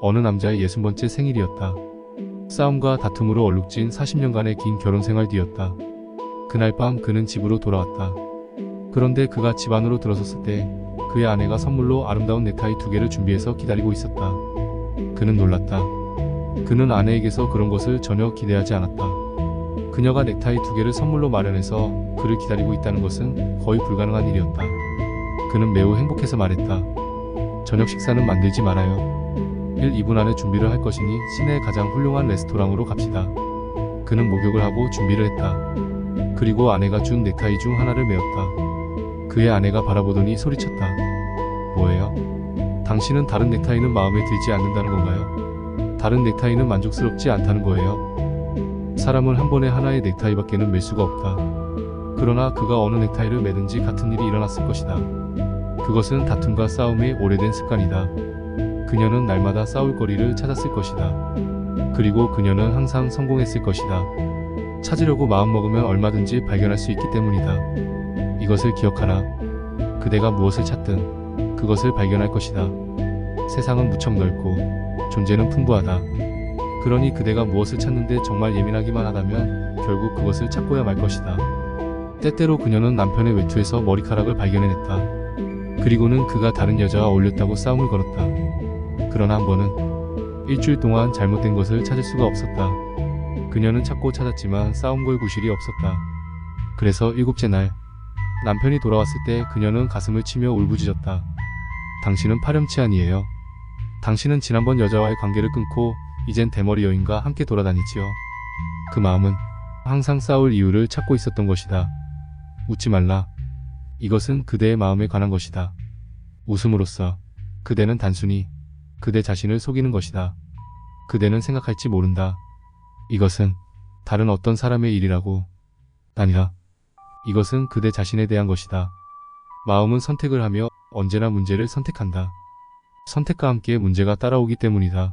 어느 남자의 60번째 생일이었다. 싸움과 다툼으로 얼룩진 40년간의 긴 결혼 생활 뒤였다. 그날 밤 그는 집으로 돌아왔다. 그런데 그가 집 안으로 들어섰을 때 그의 아내가 선물로 아름다운 넥타이 두 개를 준비해서 기다리고 있었다. 그는 놀랐다. 그는 아내에게서 그런 것을 전혀 기대하지 않았다. 그녀가 넥타이 두 개를 선물로 마련해서 그를 기다리고 있다는 것은 거의 불가능한 일이었다. 그는 매우 행복해서 말했다. 저녁 식사는 만들지 말아요. 1, 2분 안에 준비를 할 것이니 시내 가장 훌륭한 레스토랑으로 갑시다. 그는 목욕을 하고 준비를 했다. 그리고 아내가 준 넥타이 중 하나를 메었다. 그의 아내가 바라보더니 소리쳤다. 뭐예요? 당신은 다른 넥타이는 마음에 들지 않는다는 건가요? 다른 넥타이는 만족스럽지 않다는 거예요? 사람은 한 번에 하나의 넥타이밖에는 맬 수가 없다. 그러나 그가 어느 넥타이를 매든지 같은 일이 일어났을 것이다. 그것은 다툼과 싸움의 오래된 습관이다. 그녀는 날마다 싸울 거리를 찾았을 것이다. 그리고 그녀는 항상 성공했을 것이다. 찾으려고 마음먹으면 얼마든지 발견할 수 있기 때문이다. 이것을 기억하라. 그대가 무엇을 찾든 그것을 발견할 것이다. 세상은 무척 넓고 존재는 풍부하다. 그러니 그대가 무엇을 찾는데 정말 예민하기만 하다면 결국 그것을 찾고야 말 것이다. 때때로 그녀는 남편의 외투에서 머리카락을 발견해냈다. 그리고는 그가 다른 여자와 어울렸다고 싸움을 걸었다. 그러나 한 번은 일주일 동안 잘못된 것을 찾을 수가 없었다. 그녀는 찾고 찾았지만 싸움 걸 구실이 없었다. 그래서 일곱째 날 남편이 돌아왔을 때 그녀는 가슴을 치며 울부짖었다. 당신은 파렴치한이에요. 당신은 지난번 여자와의 관계를 끊고 이젠 대머리 여인과 함께 돌아다니지요. 그 마음은 항상 싸울 이유를 찾고 있었던 것이다. 웃지 말라. 이것은 그대의 마음에 관한 것이다. 웃음으로써 그대는 단순히 그대 자신을 속이는 것이다. 그대는 생각할지 모른다. 이것은 다른 어떤 사람의 일이라고 아니라 이것은 그대 자신에 대한 것이다. 마음은 선택을 하며 언제나 문제를 선택한다. 선택과 함께 문제가 따라오기 때문이다.